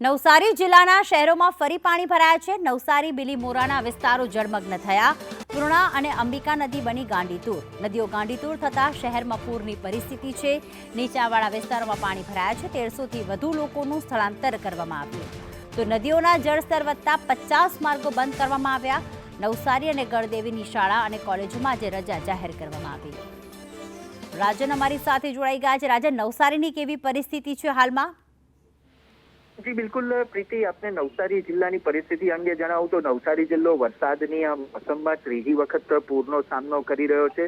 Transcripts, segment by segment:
નવસારી જિલ્લાના શહેરોમાં ફરી પાણી ભરાયા છે. નવસારી બિલીમોરાના વિસ્તારો જળમગ્ન થયા. પૂર્ણા અને અંબિકા નદી બની ગાંડીતુર. નદીઓ ગાંડીતુર થતા શહેરમાં પૂરની પરિસ્થિતિ છે. નીચાણવાળા વિસ્તારોમાં પાણી ભરાયા છે. તેરસોથી વધુ લોકોનું સ્થળાંતર કરવામાં આવ્યું. તો નદીઓના જળસ્તર વધતા પચાસ માર્ગો બંધ કરવામાં આવ્યા. નવસારી અને ગળદેવીની શાળા અને કોલેજોમાં આજે રજા જાહેર કરવામાં આવી. રાજન અમારી સાથે જોડાઈ ગયા છે. રાજન, નવસારીની કેવી પરિસ્થિતિ છે હાલમાં? જી, બિલકુલ, પ્રીતિ, આપને નવસારી જિલ્લાની પરિસ્થિતિ અંગે જણાવું તો નવસારી જિલ્લો વરસાદની આ મોસમમાં ત્રીજી વખત પૂરનો સામનો કરી રહ્યો છે.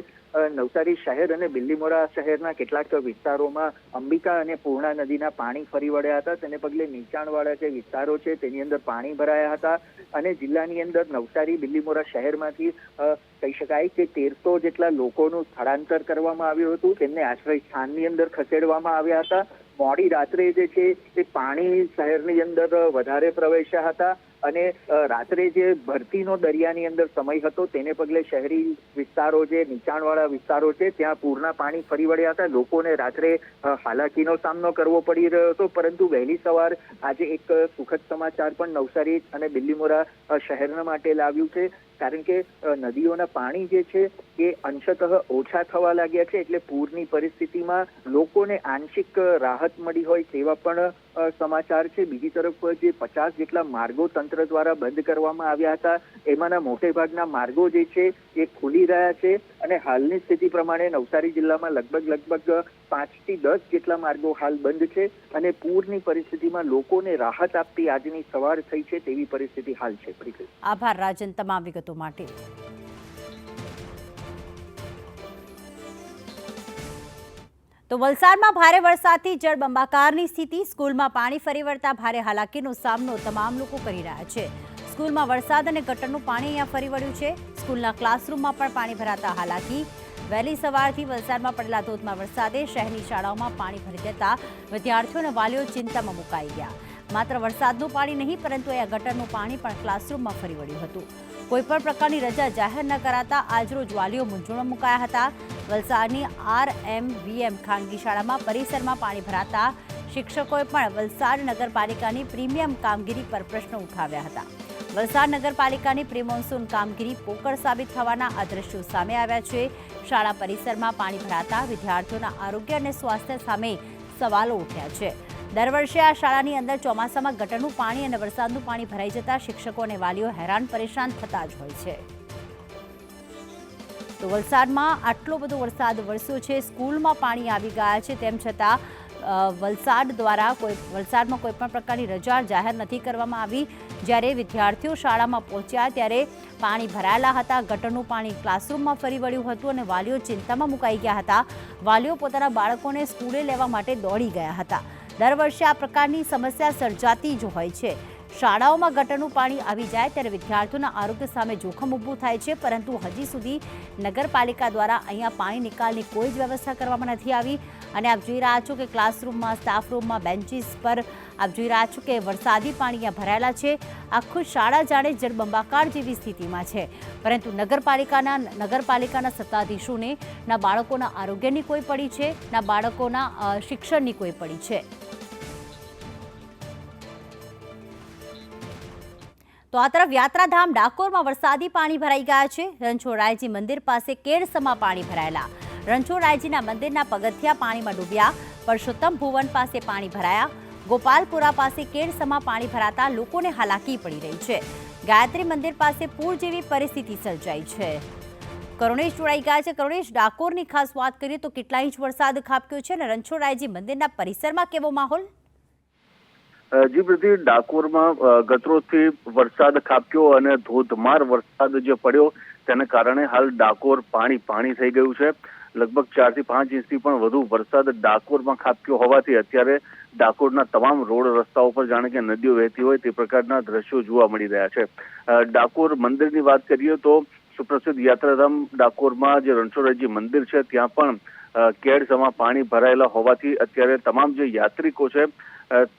નવસારી શહેર અને બિલ્લીમોરા શહેરના કેટલાક વિસ્તારોમાં અંબિકા અને પૂર્ણા નદીના પાણી ફરી વળ્યા હતા. તેને પગલે નીચાણવાળા જે વિસ્તારો છે, તેની અંદર પાણી ભરાયા હતા અને જિલ્લાની અંદર નવસારી, બિલ્લીમોરા શહેરમાંથી કહી શકાય કે તેરસો જેટલા લોકોનું સ્થળાંતર કરવામાં આવ્યું હતું. તેમને આશ્રય સ્થાનની અંદર ખસેડવામાં આવ્યા હતા. મોડી રાત્રે જે છે એ પાણી શહેરની અંદર વધારે પ્રવેશ્યા હતા અને રાત્રે જે ભરતીનો દરિયાની અંદર સમય હતો તેને પગલે શહેરી વિસ્તારો જે, નીચાણવાળા વિસ્તારો છે, ત્યાં પૂરના પાણી ફરી વળ્યા હતા. લોકોને રાત્રે હાલાકીનો સામનો કરવો પડી રહ્યો હતો. પરંતુ વહેલી સવાર આજે એક સુખદ સમાચાર પણ નવસારી અને દિલ્હીમોરા શહેરના માટે લાવ્યું છે. કારણ કે નદીઓના પાણી જે છે એ અંશતઃ ઓછા થવા લાગ્યા છે, એટલે પૂરની પરિસ્થિતિમાં લોકોને આંશિક રાહત મળી હોય તેવા પણ સમાચાર છે. બીજી તરફ જે પચાસ જેટલા માર્ગો તંત્ર દ્વારા બંધ કરવામાં આવ્યા હતા, એમાંના મોટે ભાગના માર્ગો જે છે એ ખુલી રહ્યા છે અને હાલની સ્થિતિ પ્રમાણે નવસારી જિલ્લામાં લગભગ લગભગ પાંચથી દસ જેટલા માર્ગો હાલ બંધ છે અને પૂરની પરિસ્થિતિમાં લોકોને રાહત આપતી આજની સવાર થઈ છે તેવી પરિસ્થિતિ હાલ છે. આભાર, રાજન, તમામ વિગતો માટે. તો વલસાડમાં ભારે વરસાદથી જળબંબાકારની સ્થિતિ, સ્કૂલમાં પાણી ફરી વળતા ભારે હાલાકીનો સામનો તમામ લોકો કરી રહ્યા છે. સ્કૂલમાં વરસાદ અને ગટરનું પાણી અહીંયા ફરી વળ્યું છે. સ્કૂલના ક્લાસરૂમમાં પણ પાણી ભરાતા હાલાકી. વહેલી સવારથી વલસાડમાં પડેલા ધોધમાર વરસાદે શહેરની શાળાઓમાં પાણી ભરી દેતા વિદ્યાર્થીઓ અને વાલીઓ ચિંતામાં મુકાઈ ગયા. માત્ર વરસાદનું પાણી નહીં, પરંતુ આ ગટરનું પાણી પણ ક્લાસરૂમમાં ફરી વળ્યું હતું. કોઈપણ પ્રકારની રજા જાહેર ન કરાતા આજરોજ વાલીઓ મૂંઝવણમાં મુકાયા હતા. વલસાડની આર એમ વીએમ ખાનગી શાળામાં પરિસરમાં પાણી ભરાતા શિક્ષકોએ પણ વલસાડ નગરપાલિકાની પ્રીમિયમ કામગીરી પર પ્રશ્નો ઉઠાવ્યા હતા. વલસાડ નગરપાલિકાની પ્રી મોન્સૂન કામગીરી પોકળ સાબિત થવાના આ દ્રશ્યો સામે આવ્યા છે. શાળા પરિસરમાં પાણી ભરાતા વિદ્યાર્થીઓના આરોગ્ય અને સ્વાસ્થ્ય સામે સવાલો ઉઠ્યા છે. દર વર્ષે આ શાળાની અંદર ચોમાસામાં ગટરનું પાણી અને વરસાદનું પાણી ભરાઈ જતા શિક્ષકો અને વાલીઓ હેરાન પરેશાન થતા જ હોય છે. તો વલસાડમાં આટલો બધો વરસાદ વરસ્યો છે. સ્કૂલમાં પાણી આવી ગયા છે. તેમ છતાં વલસાડ દ્વારા કોઈ, વલસાડમાં કોઈપણ પ્રકારની રજા જાહેર નથી કરવામાં આવી. જ્યારે વિદ્યાર્થીઓ શાળામાં પહોંચ્યા ત્યારે પાણી ભરાયેલા હતા. ગટરનું પાણી ક્લાસરૂમમાં ફરી વળ્યું હતું અને વાલીઓ ચિંતામાં મુકાઈ ગયા હતા. વાલીઓ પોતાના બાળકોને સ્કૂલે લેવા માટે દોડી ગયા હતા. દર વર્ષે આ પ્રકારની સમસ્યા સર્જાતી જ હોય છે. શાળાઓમાં ગટરનું પાણી આવી જાય ત્યારે વિદ્યાર્થીઓના આરોગ્ય સામે જોખમ ઊભું થાય છે, પરંતુ હજી સુધી નગરપાલિકા દ્વારા અહીંયા પાણી નિકાલની કોઈ જ વ્યવસ્થા કરવામાં નથી આવી. અને આપ જોઈ રહ્યા છો કે ક્લાસરૂમમાં સ્ટાફ રૂમમાં બેન્ચીસ પર આપ જોઈ રહ્યા છો કે વરસાદી પાણી ભરાયેલા છે. આખું શાળા જાણે જળબંબાકાર જેવી સ્થિતિમાં છે. પરંતુ નગરપાલિકાના નગરપાલિકાના સત્તાધીશોને ના બાળકોના આરોગ્યની કોઈ પડી છે, ના બાળકોના શિક્ષણની કોઈ પડી છે. તો આ તરફ યાત્રાધામ ડાકોરમાં વરસાદી પાણી ભરાઈ ગયા છે. રણછોડરાયજી મંદિર પાસે કેળસમાં પાણી ભરાયેલા. રણછોડરાયજીના મંદિરના પગથિયા પાણીમાં ડૂબ્યા. પરસોત્તમ ભુવન પાસે પાણી ભરાયા. ગોપાલપુરા પાસે કેળસમાં પાણી ભરાતા લોકોને હાલાકી પડી રહી છે. ગાયત્રી મંદિર પાસે પૂર જેવી પરિસ્થિતિ સર્જાઈ છે. કરુણેશ જોડાઈ ગયા છે. કરુણેશ, ડાકોરની ખાસ વાત કરીએ તો કેટલા ઇંચ વરસાદ ખાબક્યો છે અને રણછોડરાયજી મંદિરના પરિસરમાં કેવો માહોલ? જી પ્રતિ, ડાકોરમાં ગતરોથી વરસાદ ખાબક્યો અને ધોધમાર વરસાદ જે પડ્યો, તેને કારણે હાલ ડાકોર પાણી પાણી થઈ ગયું છે. લગભગ ચારથી પાંચ ઇંચથી પણ વધુ વરસાદ ડાકોરમાં ખાબક્યો હોવાથી અત્યારે ડાકોરના તમામ રોડ રસ્તાઓ પર જાણે કે નદીઓ વહેતી હોય તે પ્રકારના દ્રશ્યો જોવા મળી રહ્યા છે. ડાકોર મંદિરની વાત કરીએ તો સુપ્રસિદ્ધ યાત્રાધામ ડાકોરમાં જે રણછોડજી મંદિર છે, ત્યાં પણ કેડસમાં પાણી ભરાયેલા હોવાથી અત્યારે તમામ જે યાત્રિકો છે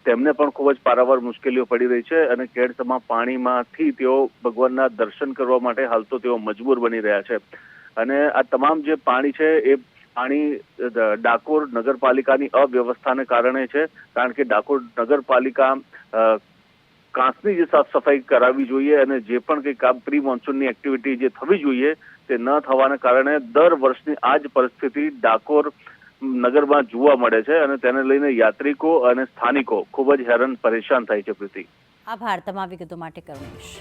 તેમને પણ ખૂબ જ પારાવાર મુશ્કેલીઓ પડી રહી છે અને કેડસમાં પાણીમાંથી તેઓ ભગવાનના દર્શન કરવા માટે હાલ તો તેઓ મજબૂર બની રહ્યા છે. અને આ તમામ જે પાણી છે એ પાણી ડાકોર નગરપાલિકાની અવ્યવસ્થાને કારણે છે. કારણ કે ડાકોર નગરપાલિકા કાંસની જે સાફ સફાઈ કરાવવી જોઈએ અને જે પણ કંઈ કામ પ્રી મોન્સૂનની એક્ટિવિટી જે થવી જોઈએ તે ન થવાના કારણે દર વર્ષની આ જ પરિસ્થિતિ ડાકોર નગરમાં જોવા મળે છે અને તેને લઈને યાત્રિકો અને સ્થાનિકો ખૂબ જ હેરાન પરેશાન થાય છે પ્રીતિ. આભાર. તમામ વિગતો માટે કરુણેશ.